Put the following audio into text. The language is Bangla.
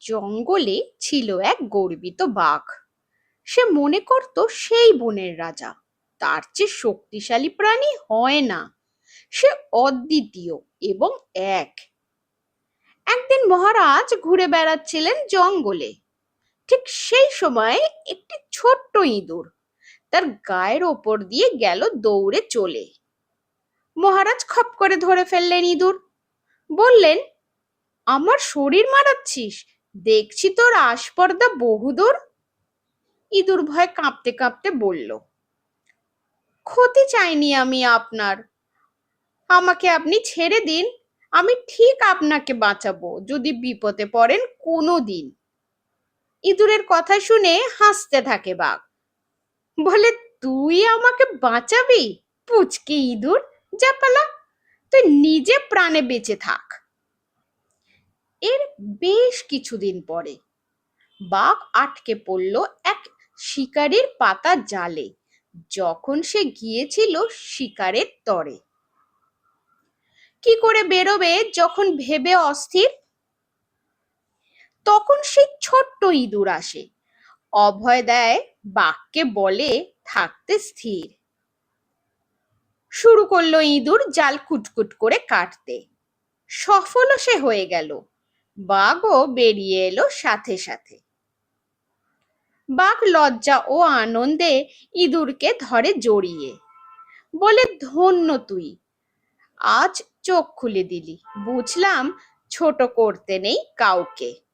জঙ্গলে ছিল এক গর্বিত বাঘ। সে মনে করত সেই বনের রাজা, তার চেয়ে শক্তিশালী প্রাণী হয় না। সে অদ্বিতীয় এবং এক। একদিন মহারাজ ঘুরে বেড়াচ্ছিলেন জঙ্গলে। ঠিক সেই সময় একটি ছোট্ট ইঁদুর তার গায়ের ওপর দিয়ে গেল দৌড়ে চলে। মহারাজ খপ করে ধরে ফেললেন ইঁদুর। বললেন, আমার শরীর মারাচ্ছিস? দেখছি তোর আস্পর্দা বহুদূর। ইঁদুর ভয় কাঁপতে কাঁপতে বলল, ক্ষতি চাইনি আমি আপনার। আমাকে আপনি ছেড়ে দিন, আমি ঠিক আপনাকে বাঁচাবো, যদি বিপদে পড়েন কোনো দিন ইঁদুরের কথা শুনে হাসতে থাকে বাঘ। বলে, তুই আমাকে বাঁচাবি? পুচকে ইঁদুর, যা পালা। তুই নিজে প্রাণে বেঁচে থাক। বেশ কিছুদিন পরে বাঘ আটকে পড়ল এক শিকারীর পাতা জালে। যখন সে গিয়েছিল শিকারের তরে। কি করে বেরোবে যখন ভেবে অস্থির? তখন সে ছোট্ট ইঁদুর আসে। অভয় দেয় বাঘকে বলে থাকতে স্থির। শুরু করল ইঁদুর জাল কুটকুট করে কাটতে। সফলও সে হয়ে গেল। বাঘও বেরিয়ে এলো সাথে সাথে। বাঘ লজ্জা ও আনন্দে ইঁদুরকে ধরে জড়িয়ে। বলে, ধন্য তুই, আজ চোখ খুলে দিলি। বুঝলাম ছোট করতে নেই কাউকে।